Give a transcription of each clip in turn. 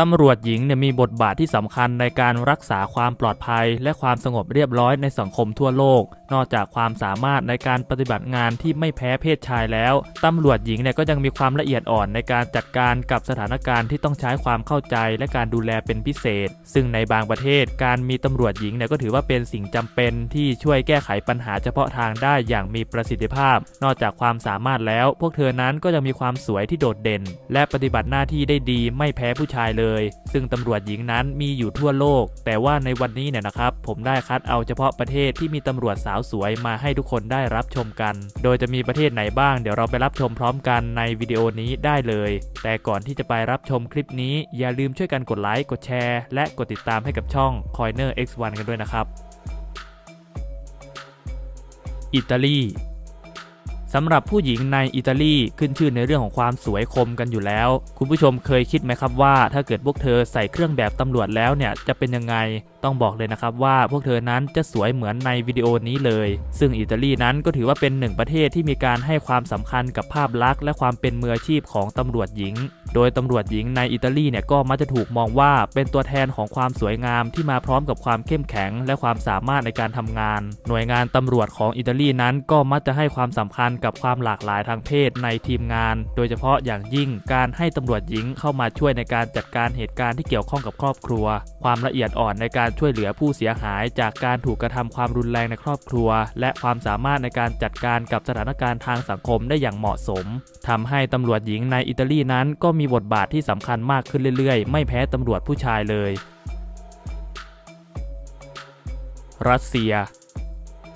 ตำรวจหญิงเนี่ยมีบทบาทที่สำคัญในการรักษาความปลอดภัย และความสงบเรียบร้อยในสังคมทั่วโลก นอกจากความสามารถในการปฏิบัติงานที่ไม่แพ้เพศชายแล้ว ตำรวจหญิงเนี่ยก็ยังมีความละเอียดอ่อนในการจัดการกับสถานการณ์ที่ต้องใช้ความเข้าใจและการดูแลเป็นพิเศษ ซึ่งในบางประเทศการมีตำรวจหญิงเนี่ยก็ถือว่าเป็นสิ่งจำเป็นที่ช่วยแก้ไขปัญหาเฉพาะทางได้อย่างมีประสิทธิภาพ นอกจากความสามารถแล้ว พวกเธอนั้นก็ยังมีความสวยที่โดดเด่น และปฏิบัติหน้าที่ได้ดีไม่แพ้ผู้ชายเลยซึ่งตำรวจหญิงนั้นมีอยู่ทั่วโลก แต่ว่าในวันนี้เนี่ยนะครับ ผมได้คัดเอาเฉพาะประเทศที่มีตำรวจสาวสวยมาให้ทุกคนได้รับชมกัน โดยจะมีประเทศไหนบ้าง เดี๋ยวเราไปรับชมพร้อมกันในวิดีโอนี้ได้เลย แต่ก่อนที่จะไปรับชมคลิปนี้ อย่าลืมช่วยกันกดไลค์กดแชร์และกดติดตามให้กับช่อง Coiner X1 กันด้วยนะครับ อิตาลี สำหรับผู้หญิงในอิตาลีขึ้นชื่อในเรื่องของความสวยคมกันอยู่แล้ว คุณผู้ชมเคยคิดไหมครับว่า ถ้าเกิดพวกเธอใส่เครื่องแบบตำรวจแล้วเนี่ยจะเป็นยังไง ต้องบอกเลยนะครับว่าพวกเธอนั้นจะสวยเหมือนในวิดีโอนี้เลย ซึ่งอิตาลีนั้นก็ถือว่าเป็นหนึ่งประเทศที่มีการให้ความสำคัญกับภาพลักษณ์และความเป็นมืออาชีพของตำรวจหญิง โดยตำรวจหญิงในอิตาลีเนี่ยก็มักจะถูกมองว่าเป็นตัวแทนของความสวยงามที่มาพร้อมกับความเข้มแข็ง และความสามารถในการทำงาน หน่วยงานตำรวจของอิตาลีนั้นก็มักจะให้ความสำคัญกับความหลากหลายทางเพศในทีมงาน โดยเฉพาะอย่างยิ่งการให้ตำรวจหญิงเข้ามาช่วยในการจัดการเหตุการณ์ที่เกี่ยวข้องกับครอบครัว ความละเอียดอ่อนในการช่วยเหลือผู้เสียหาย จากการถูกกระทำความรุนแรงในครอบครัว และความสามารถในการจัดการกับสถานการณ์ทางสังคมได้อย่างเหมาะสมทำให้ตำรวจหญิงในอิตาลีนั้นก็มีบทบาทที่สำคัญมากขึ้นเรื่อยๆ ไม่แพ้ตำรวจผู้ชายเลย รัสเซีย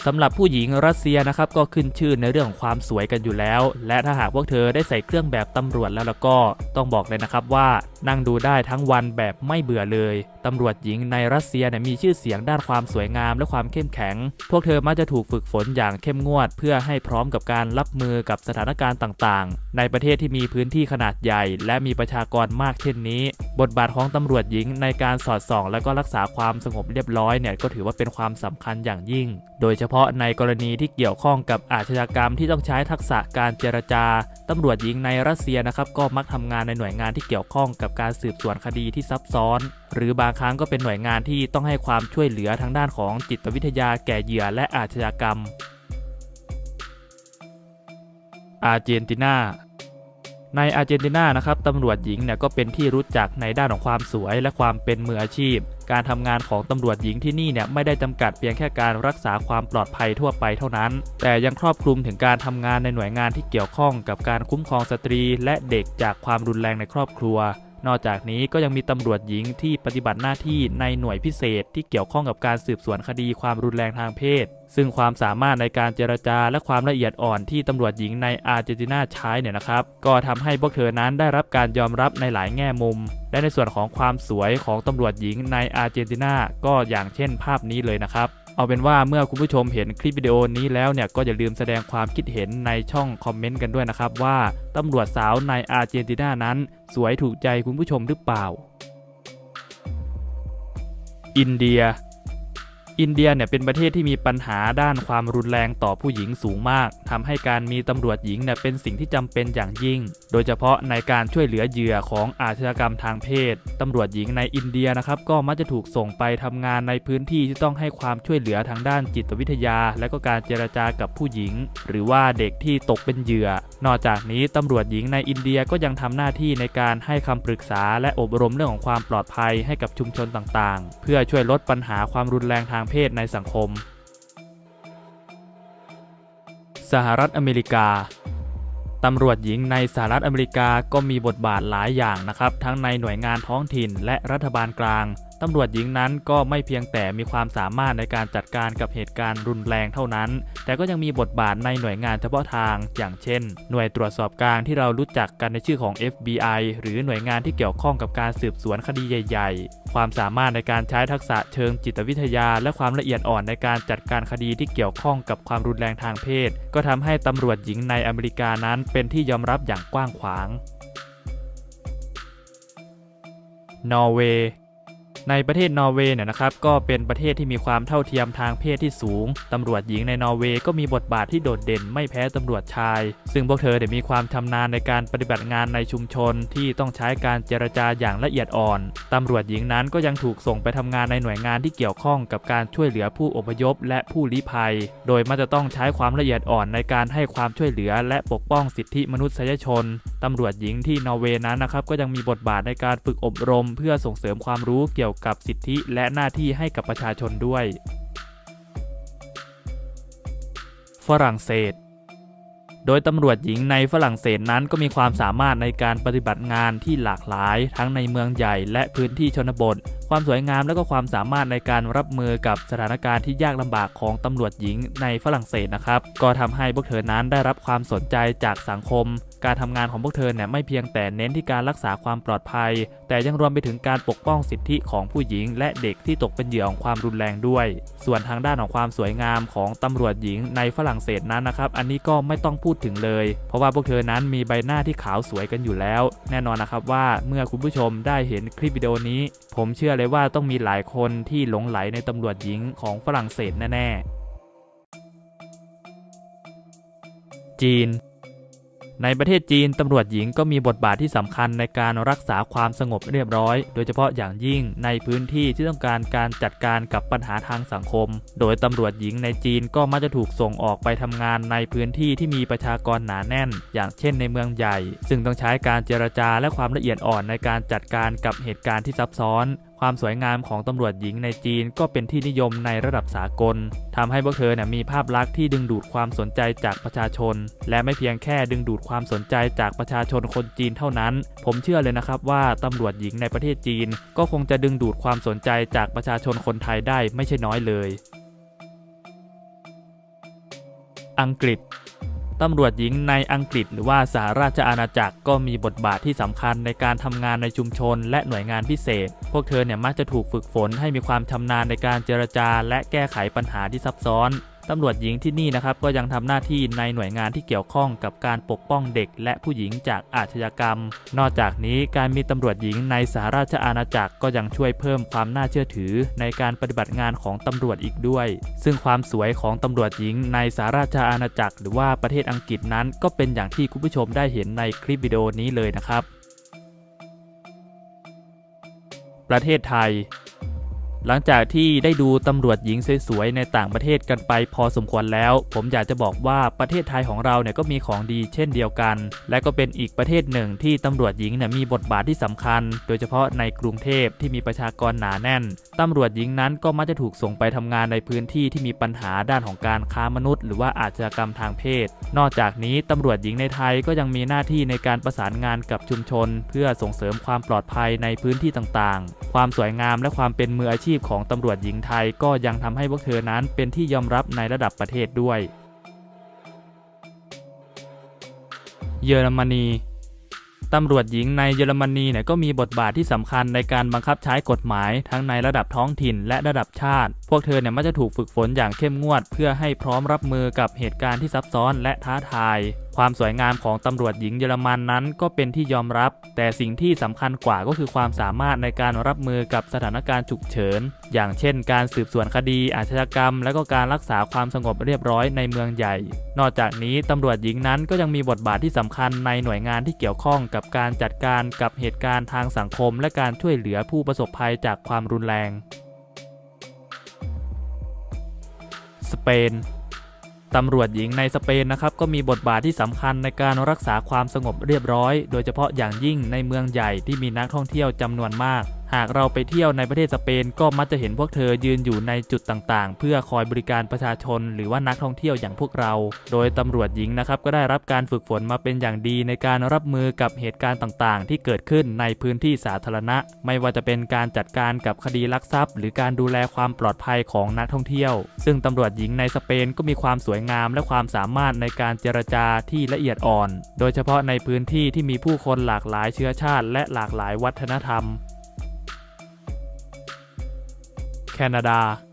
สำหรับผู้หญิงรัสเซียนะครับก็ขึ้นชื่อในเรื่องของความสวยกันอยู่แล้ว และถ้าหากพวกเธอได้ใส่เครื่องแบบตำรวจแล้วแล้วก็ต้องบอกเลยนะครับว่า นั่งดูได้ทั้งวันแบบไม่เบื่อเลย ตำรวจหญิงในรัสเซียเนี่ยมีชื่อเสียงด้านความสวยงามและความเข้มแข็ง พวกเธอมักจะถูกฝึกฝนอย่างเข้มงวด เพื่อให้พร้อมกับการรับมือกับสถานการณ์ต่างๆ ในประเทศที่มีพื้นที่ขนาดใหญ่ และมีประชากรมากเช่นนี้ บทบาทของตำรวจหญิงในการสอดส่อง และก็รักษาความสงบเรียบร้อยเนี่ยก็ถือว่าเป็นความสำคัญอย่างยิ่ง โดยเฉพาะในกรณีที่เกี่ยวข้องกับอาชญากรรมที่ต้องใช้ทักษะการเจรจา ตำรวจหญิงในรัสเซียนะครับก็มักทำงานในหน่วยงานที่เกี่ยวข้องกับการสืบสวนคดีที่ซับซ้อน หรือบางครั้งก็เป็นหน่วยงานที่ต้องให้ความช่วยเหลือทางด้านของจิตวิทยาแก่เหยื่อและอาชญากรรม อาร์เจนตินาในอาร์เจนตินานะครับตำรวจหญิงเนี่ยก็เป็นที่รู้จักในด้านของความสวยและความเป็นมืออาชีพ การทำงานของตำรวจหญิงที่นี่เนี่ยไม่ได้จำกัดเพียงแค่การรักษาความปลอดภัยทั่วไปเท่านั้น แต่ยังครอบคลุมถึงการทำงานในหน่วยงานที่เกี่ยวข้องกับการคุ้มครองสตรี และเด็กจากความรุนแรงในครอบครัว นอกจากนี้ก็ยังมีตำรวจหญิงที่ปฏิบัติหน้าที่ในหน่วยพิเศษที่เกี่ยวข้องกับการสืบสวนคดีความรุนแรงทางเพศ ซึ่งความสามารถในการเจรจาและความละเอียดอ่อนที่ตำรวจหญิงในอาร์เจนตินาใช้เนี่ยนะครับ ก็ทำให้พวกเธอนั้นได้รับการยอมรับในหลายแง่มุม และในส่วนของความสวยของตำรวจหญิงในอาร์เจนตินาก็อย่างเช่นภาพนี้เลยนะครับ เอาเป็นว่าเมื่อคุณผู้ชมเห็นคลิปวิดีโอนี้แล้วเนี่ยก็อย่าลืมแสดงความคิดเห็นในช่องคอมเมนต์กันด้วยนะครับว่าตำรวจสาวในอาร์เจนตินานั้น สวยถูกใจคุณผู้ชมหรือเปล่า อินเดีย อินเดียเนี่ยเป็นประเทศที่มีปัญหาด้านความรุนแรงต่อผู้หญิงสูงมากทำให้การมีตำรวจหญิงเนี่ยเป็นสิ่งที่จำเป็นอย่างยิ่ง โดยเฉพาะในการช่วยเหลือเหยื่อของอาชญากรรมทางเพศตำรวจหญิงในอินเดียนะครับก็มักจะถูกส่งไปทำงานในพื้นที่ที่ต้องให้ความช่วยเหลือทางด้านจิตวิทยา และก็การเจรจากับผู้หญิง หรือว่าเด็กที่ตกเป็นเหยื่อ นอกจากนี้ตำรวจหญิงในอินเดียก็ยังทำหน้าที่ในการให้คำปรึกษา และอบรมเรื่องของความปลอดภัยให้กับชุมชนต่างๆ เพื่อช่วยลดปัญหาความรุนแรงทางเพศในสังคม สหรัฐอเมริกาตำรวจหญิงในสหรัฐอเมริกาก็มีบทบาทหลายอย่างนะครับ ทั้งในหน่วยงานท้องถิ่นและรัฐบาลกลาง ตำรวจหญิงนั้นก็ไม่เพียงแต่มีความสามารถในการจัดการกับเหตุการณ์รุนแรงเท่านั้น แต่ก็ยังมีบทบาทในหน่วยงานเฉพาะทาง อย่างเช่น หน่วยตรวจสอบกลางที่เรารู้จักกันในชื่อของ FBI หรือหน่วยงานที่เกี่ยวข้องกับการสืบสวนคดีใหญ่ ๆ ความสามารถในการใช้ทักษะเชิงจิตวิทยา และความละเอียดอ่อนในการจัดการคดีที่เกี่ยวข้องกับความรุนแรงทางเพศ ก็ทำให้ตำรวจหญิงในอเมริกานั้นเป็นที่ยอมรับอย่างกว้างขวาง นอร์เวย์ ในประเทศนอร์เวย์เนี่ยนะครับก็เป็นประเทศที่มีความเท่าเทียมทางเพศที่สูง ตำรวจหญิงในนอร์เวย์ก็มีบทบาทที่โดดเด่นไม่แพ้ตำรวจชาย ซึ่งพวกเธอเนี่ยมีความชำนาญในการปฏิบัติงานในชุมชนที่ต้องใช้การเจรจาอย่างละเอียดอ่อน ตำรวจหญิงนั้นก็ยังถูกส่งไปทำงานในหน่วยงานที่เกี่ยวข้องกับการช่วยเหลือผู้อพยพและผู้ลี้ภัย โดยมันจะต้องใช้ความละเอียดอ่อนในการให้ความช่วยเหลือ และปกป้องสิทธิมนุษยชน ตำรวจหญิงที่นอร์เวย์นั้นนะครับก็ยังมีบทบาทในการฝึกอบรม เพื่อส่งเสริมความรู้เกี่ยกี่ยวกับสิทธิและหน้าที่ให้กับประชาชนด้วย ฝรั่งเศส โดยตำรวจหญิงในฝรั่งเศสนั้นก็มีความสามารถในการปฏิบัติงานที่หลากหลาย ทั้งในเมืองใหญ่และพื้นที่ชนบท ความสวยงามและก็ความสามารถในการรับมือกับสถานการณ์ที่ยากลำบากของตำรวจหญิงในฝรั่งเศสนะครับ ก็ทำให้พวกเธอนั้นได้รับความสนใจจากสังคม การทำงานของพวกเธอเนี่ยไม่เพียงแต่เน้นที่การรักษาความปลอดภัย แต่ยังรวมไปถึงการปกป้องสิทธิของผู้หญิง และเด็กที่ตกเป็นเหยื่อของความรุนแรงด้วย ส่วนทางด้านของความสวยงามของตำรวจหญิงในฝรั่งเศสนั้นนะครับ อันนี้ก็ไม่ต้องพูดถึงเลย เพราะว่าพวกเธอนั้นมีใบหน้าที่ขาวสวยกันอยู่แล้ว แน่นอนนะครับว่าเมื่อคุณผู้ชมได้เห็นคลิปวิดีโอนี้ ผมเชื่อเลยว่าต้องมีหลายคนที่หลงไหลในตำรวจหญิงของฝรั่งเศสแน่ๆจีน ในประเทศจีนตำรวจหญิงก็มีบทบาทที่สำคัญในการรักษาความสงบเรียบร้อย โดยเฉพาะอย่างยิ่งในพื้นที่ที่ต้องการการจัดการกับปัญหาทางสังคม โดยตำรวจหญิงในจีนก็มักจะถูกส่งออกไปทำงานในพื้นที่ที่มีประชากรหนาแน่น อย่างเช่นในเมืองใหญ่ ซึ่งต้องใช้การเจรจาและความละเอียดอ่อนในการจัดการกับเหตุการณ์ที่ซับซ้อน ความสวยงามของตำรวจหญิงในจีนก็เป็นที่นิยมในระดับสากลทำให้พวกเธอเนี่ยมีภาพลักษณ์ที่ดึงดูดความสนใจจากประชาชน และไม่เพียงแค่ดึงดูดความสนใจจากประชาชนคนจีนเท่านั้น ผมเชื่อเลยนะครับว่าตำรวจหญิงในประเทศจีน ก็คงจะดึงดูดความสนใจจากประชาชนคนไทยได้ไม่ใช่น้อยเลย อังกฤษ ตำรวจหญิงในอังกฤษหรือว่าสหราชอาณาจักรก็มีบทบาทที่สำคัญในการทำงานในชุมชน และหน่วยงานพิเศษ พวกเธอเนี่ยมักจะถูกฝึกฝนให้มีความชำนาญในการเจรจา และแก้ไขปัญหาที่ซับซ้อน ตำรวจหญิงที่นี่นะครับก็ยังทำหน้าที่ในหน่วยงานที่เกี่ยวข้องกับการปกป้องเด็ก และผู้หญิงจากอาชญากรรม นอกจากนี้การมีตำรวจหญิงในสหราชอาณาจักรก็ยังช่วยเพิ่มความน่าเชื่อถือในการปฏิบัติงานของตำรวจอีกด้วย ซึ่งความสวยของตำรวจหญิงในสหราชอาณาจักร หรือว่าประเทศอังกฤษนั้น ก็เป็นอย่างที่คุณผู้ชมได้เห็นในคลิปวิดีโอนี้เลยนะครับ ประเทศไทย หลังจากที่ได้ดูตำรวจหญิงสวยๆ ในต่างประเทศกันไปพอสมควรแล้ว ผมอยากจะบอกว่าประเทศไทยของเราเนี่ยก็มีของดีเช่นเดียวกัน และก็เป็นอีกประเทศหนึ่งที่ตำรวจหญิงเนี่ยมีบทบาทที่สำคัญ โดยเฉพาะในกรุงเทพที่มีประชากรหนาแน่น ตำรวจหญิงนั้นก็มักจะถูกส่งไปทำงานในพื้นที่ที่มีปัญหาด้านของการค้ามนุษย์ หรือว่าอาชญากรรมทางเพศ นอกจากนี้ตำรวจหญิงในไทยก็ยังมีหน้าที่ในการประสานงานกับชุมชน เพื่อส่งเสริมความปลอดภัยในพื้นที่ต่างๆ ความสวยงามและความเป็นมืออาชีพของตำรวจหญิงไทยก็ยังทำให้พวกเธอนั้นเป็นที่ยอมรับในระดับประเทศด้วย เยอรมนี ตำรวจหญิงในเยอรมนีเนี่ยก็มีบทบาทที่สำคัญในการบังคับใช้กฎหมายทั้งในระดับท้องถิ่นและระดับชาติ พวกเธอเนี่ยมักจะถูกฝึกฝนอย่างเข้มงวด เพื่อให้พร้อมรับมือกับเหตุการณ์ที่ซับซ้อนและท้าทาย ความสวยงามของตำรวจหญิงเยอรมันนั้นก็เป็นที่ยอมรับ แต่สิ่งที่สำคัญกว่าก็คือความสามารถในการรับมือกับสถานการณ์ฉุกเฉิน อย่างเช่น การสืบสวนคดีอาชญากรรม และก็การรักษาความสงบเรียบร้อยในเมืองใหญ่ นอกจากนี้ตำรวจหญิงนั้นก็ยังมีบทบาทที่สำคัญในหน่วยงานที่เกี่ยวข้องกับการจัดการกับเหตุการณ์ทางสังคม และการช่วยเหลือผู้ประสบภัยจากความรุนแรง สเปนตำรวจหญิงในสเปนนะครับก็มีบทบาทที่สำคัญในการรักษาความสงบเรียบร้อย โดยเฉพาะอย่างยิ่งในเมืองใหญ่ที่มีนักท่องเที่ยวจำนวนมาก หากเราไปเที่ยวในประเทศสเปนก็มักจะเห็นพวกเธอยืนอยู่ในจุดต่างๆ เพื่อคอยบริการประชาชน หรือว่านักท่องเที่ยวอย่างพวกเรา โดยตำรวจหญิงนะครับก็ได้รับการฝึกฝนมาเป็นอย่างดีในการรับมือกับเหตุการณ์ต่างๆ ที่เกิดขึ้นในพื้นที่สาธารณะ ไม่ว่าจะเป็นการจัดการกับคดีลักทรัพย์ หรือการดูแลความปลอดภัยของนักท่องเที่ยว ซึ่งตำรวจหญิงในสเปนก็มีความสวยงามและความสามารถในการเจรจาที่ละเอียดอ่อน โดยเฉพาะในพื้นที่ที่มีผู้คนหลากหลายเชื้อชาติ และหลากหลายวัฒนธรรม แคนาดา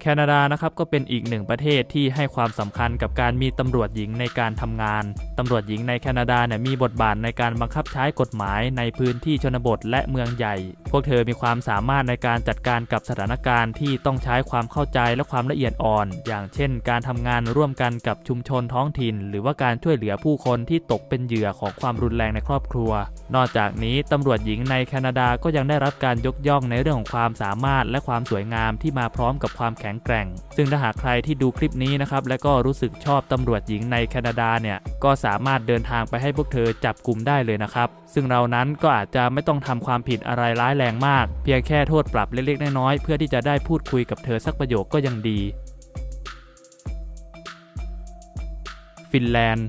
แคนาดานะครับก็เป็นอีกหนึ่งประเทศที่ให้ความสำคัญกับการมีตำรวจหญิงในการทำงานตำรวจหญิงในแคนาดาเนี่ยมีบทบาทในการบังคับใช้กฎหมายในพื้นที่ชนบทและเมืองใหญ่ พวกเธอมีความสามารถในการจัดการกับสถานการณ์ที่ต้องใช้ความเข้าใจและความละเอียดอ่อน อย่างเช่น การทำงานร่วมกันกับชุมชนท้องถิ่น หรือว่าการช่วยเหลือผู้คนที่ตกเป็นเหยื่อของความรุนแรงในครอบครัว นอกจากนี้ตำรวจหญิงในแคนาดาก็ยังได้รับการยกย่องในเรื่องของความสามารถและความสวยงามที่มาพร้อมกับความแข็งแกร่ง ซึ่งถ้าหากใครที่ดูคลิปนี้นะครับและก็รู้สึกชอบตำรวจหญิงในแคนาดาเนี่ยก็สามารถเดินทางไปให้พวกเธอจับกลุ่มได้เลยนะครับซึ่งเรานั้นก็อาจจะไม่ต้องทำความผิดอะไรร้ายแรงมาก เพียงแค่โทษปรับเล็กๆน้อยๆเพื่อที่จะได้พูดคุยกับเธอสักประโยคก็ยังดี ฟินแลนด์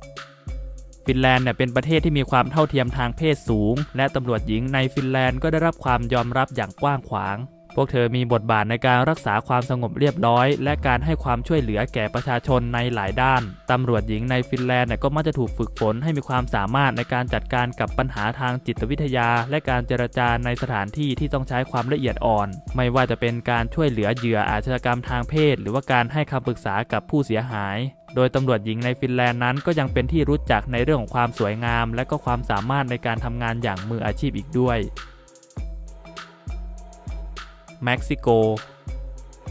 ฟินแลนด์เนี่ยเป็นประเทศที่มีความเท่าเทียมทางเพศสูง และตำรวจหญิงในฟินแลนด์ก็ได้รับความยอมรับอย่างกว้างขวาง วกเธอมีบทบาทในการรักษาความสงบเรียบร้อย และการให้ความช่วยเหลือแก่ประชาชนในหลายด้าน ตำรวจหญิงในฟินแลนด์ก็มักจะถูกฝึกฝนให้มีความสามารถในการจัดการกับปัญหาทางจิตวิทยา และการเจรจาในสถานที่ที่ต้องใช้ความละเอียดอ่อน ไม่ว่าจะเป็นการช่วยเหลือเหยื่ออาชญากรรมทางเพศ หรือว่าการให้คำปรึกษากับผู้เสียหายโดยตำรวจหญิงในฟินแลนด์นั้นก็ยังเป็นที่รู้จักในเรื่องของความสวยงาม และก็ความสามารถในการทำงานอย่างมืออาชีพอีกด้วย เม็กซิโก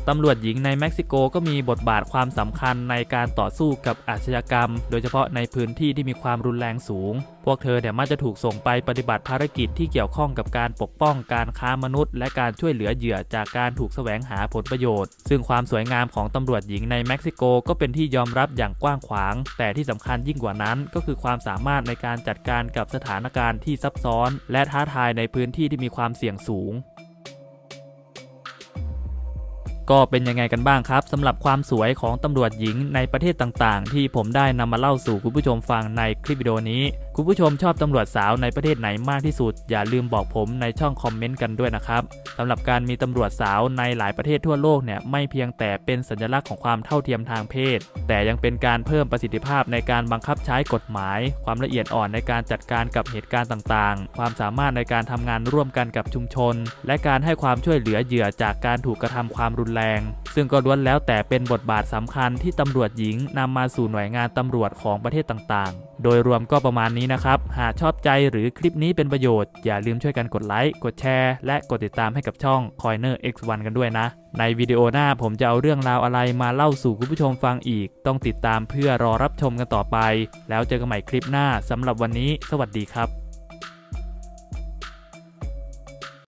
ตำรวจหญิงในเม็กซิโกก็มีบทบาทความสำคัญในการต่อสู้กับอาชญากรรม โดยเฉพาะในพื้นที่ที่มีความรุนแรงสูง พวกเธอเนี่ยมักจะถูกส่งไปปฏิบัติภารกิจที่เกี่ยวข้องกับการปกป้องการค้ามนุษย์ และการช่วยเหลือเหยื่อจากการถูกแสวงหาผลประโยชน์ ซึ่งความสวยงามของตำรวจหญิงในเม็กซิโกก็เป็นที่ยอมรับอย่างกว้างขวาง แต่ที่สำคัญยิ่งกว่านั้นก็คือความสามารถในการจัดการกับสถานการณ์ที่ซับซ้อน และท้าทายในพื้นที่ที่มีความเสี่ยงสูง ก็เป็นยังไงกันบ้างครับสำหรับความสวยของตำรวจหญิงในประเทศต่างๆ ที่ผมได้นำมาเล่าสู่คุณผู้ชมฟังในคลิปวิดีโอนี้ คุณผู้ชมชอบตำรวจสาวในประเทศไหนมากที่สุด อย่าลืมบอกผมในช่องคอมเมนต์กันด้วยนะครับสำหรับการมีตำรวจสาวในหลายประเทศทั่วโลกเนี่ยไม่เพียงแต่เป็นสัญลักษณ์ของความเท่าเทียมทางเพศ แต่ยังเป็นการเพิ่มประสิทธิภาพในการบังคับใช้กฎหมาย ความละเอียดอ่อนในการจัดการกับเหตุการณ์ต่างๆ ความสามารถในการทำงานร่วมกันกับชุมชน และการให้ความช่วยเหลือเหยื่อจากการถูกกระทำความรุนแรง ซึ่งก็ล้วนแล้วแต่เป็นบทบาทสำคัญที่ตำรวจหญิงนำมาสู่หน่วยงานตำรวจของประเทศต่างๆ โดยรวมก็ประมาณนี้นะครับ หากชอบใจหรือคลิปนี้เป็นประโยชน์ อย่าลืมช่วยกันกดไลค์ กดแชร์ และกดติดตามให้กับช่อง Coiner X1 กันด้วยนะ ในวิดีโอหน้าผมจะเอาเรื่องราวอะไรมาเล่าสู่คุณผู้ชมฟังอีก ต้องติดตามเพื่อรอรับชมกันต่อไป แล้วเจอกันใหม่คลิปหน้าสำหรับวันนี้ สวัสดีครับ